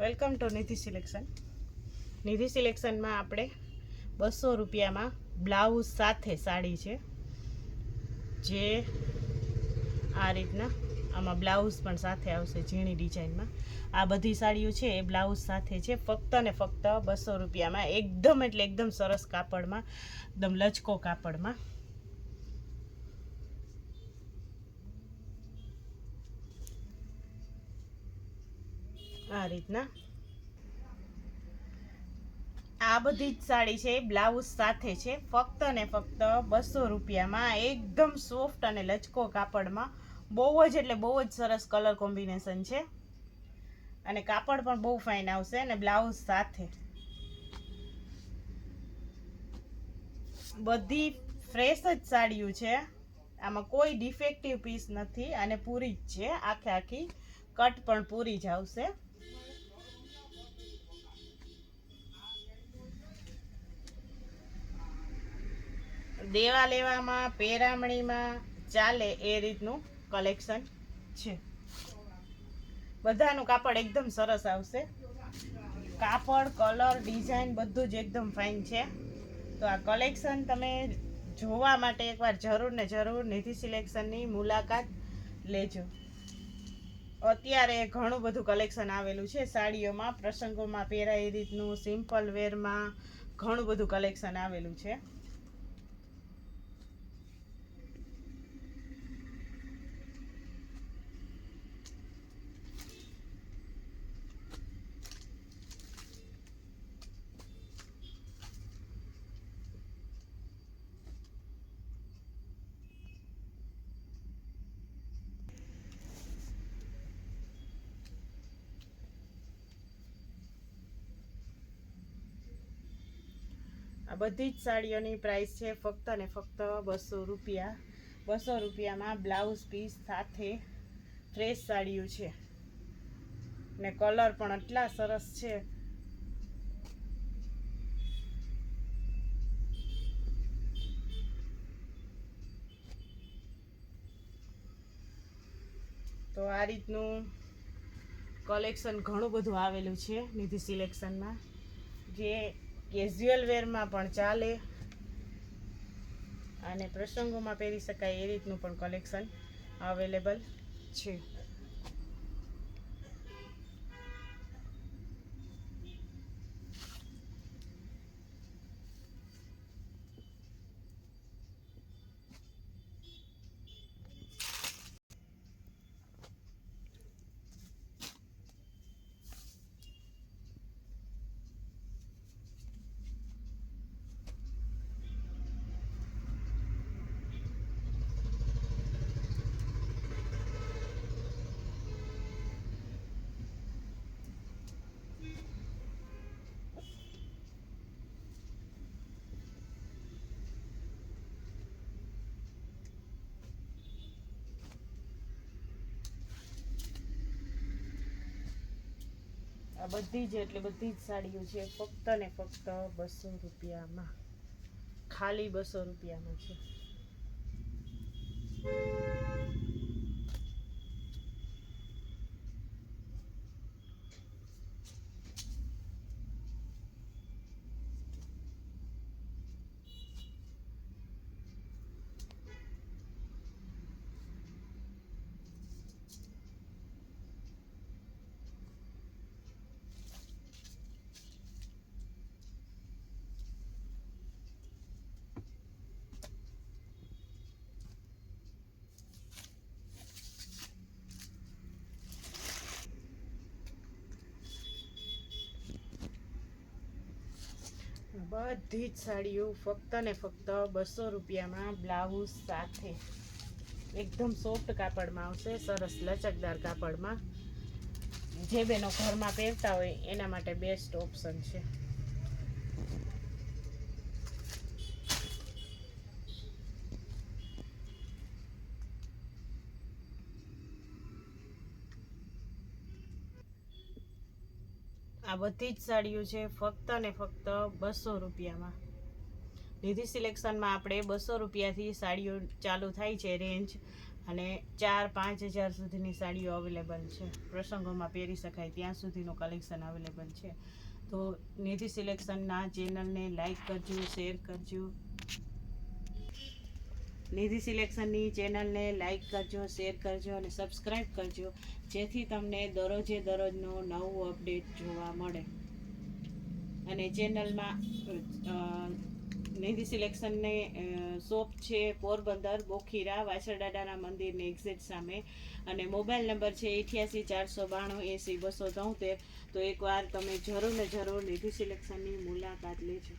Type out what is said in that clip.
Welcome to Nidhi selection. Nidhi સિલેક્શનમાં આપણે બસો રૂપિયામાં બ્લાઉઝ સાથે સાડી છે, જે આ રીતના આમાં બ્લાઉઝ પણ સાથે આવશે ઝીણી ડિઝાઇનમાં. આ બધી સાડીઓ છે એ બ્લાઉઝ સાથે છે, ફક્ત ને ફક્ત બસો રૂપિયામાં. એકદમ એટલે એકદમ સરસ કાપડમાં, એકદમ લચકો કાપડમાં. આ રીતના. આ બધી જ સાડી છે બ્લાઉઝ સાથે છે. ફક્ત ને ફક્ત બસો રૂપિયામાં, એકદમ સોફ્ટ અને લચકો કાપડમાં. બહુ જ એટલે બહુ જ સરસ કલર કોમ્બિનેશન છે. અને કાપડ પણ બહુ ફાઇન આવશે અને બ્લાઉઝ સાથે. બધી ફ્રેશ જ સાડીઓ છે. આમાં કોઈ ડિફેક્ટિવ પીસ નથી અને પૂરી જ છે. આખે આખી કટ પણ પૂરી જ આવશે. દેવા લેવામાં, પેરામણીમાં ચાલે એ રીતનું કલેક્શન છે. બધાનું કાપડ એકદમ સરસ આવશે. કાપડ કલર ડિઝાઇન બધું જ એકદમ ફાઇન છે. તો આ કલેક્શન તમે જોવા માટે એકવાર જરૂર ને જરૂર નિધિ સિલેક્શનની મુલાકાત લેજો. અત્યારે ઘણું બધું કલેક્શન આવેલું છે. સાડીઓમાં, પ્રસંગોમાં પહેરાય એ રીતનું સિમ્પલ વેરમાં ઘણું બધું કલેક્શન આવેલું છે. આ બધી જ સાડીઓની પ્રાઇસ છે, ફક્ત ને ફક્ત બસો રૂપિયા. બસો રૂપિયામાં બ્લાઉઝ પીસ સાથે ફ્રેશ સાડીઓ છે. ને કલર પણ એટલા સરસ છે. તો આ રીતનું કલેક્શન ઘણું બધું આવેલું છે, નિધિ સિલેક્શનમાં જે કેઝ્યુઅલ વેરમાં પણ ચાલે. અને પ્રસંગોમાં પહેરી શકાય એ રીતનું પણ કલેક્શન અવેલેબલ છે. આ બધી જ એટલે બધી જ સાડીઓ છે, ફક્ત ને ફક્ત બસો રૂપિયામાં. ખાલી બસો રૂપિયામાં છે. બધી જ સાડીઓ ફક્ત ને ફક્ત બસો રૂપિયામાં બ્લાઉઝ સાથે. એકદમ સોફ્ટ કાપડમાં આવશે, સરસ લચકદાર કાપડમાં. જે બેનો ઘરમાં પહેરતા હોય એના માટે બેસ્ટ ઓપ્શન છે. આ બધી જ સાડીઓ છે ફક્ત ને ફક્ત બસો રૂપિયામાં. નિધિ સિલેક્શનમાં આપણે બસો રૂપિયાથી સાડીઓ ચાલુ થાય છે રેન્જ અને ચાર પાંચ હજાર સુધીની સાડીઓ અવેલેબલ છે. પ્રસંગોમાં પહેરી શકાય ત્યાં સુધીનું કલેક્શન અવેલેબલ છે. તો નિધિ સિલેક્શનના ચેનલને લાઈક કરજો, શેર કરજો. નિધિ સિલેક્શનની ચેનલને લાઇક કરજો, શેર કરજો અને સબસ્ક્રાઈબ કરજો, જેથી તમને દરરોજે દરરોજનું નવું અપડેટ જોવા મળે. અને ચેનલમાં નિધિ સિલેક્શનને શોપ છે પોરબંદર બોખીરા વાછરડાડાના મંદિરની એક્ઝેટ સામે. અને મોબાઈલ નંબર છે અઠ્યાસી ચારસો બાણું એંસી બસો તોતેર. તો એકવાર તમે જરૂર ને જરૂર નિધિ સિલેક્શનની મુલાકાત લેજો.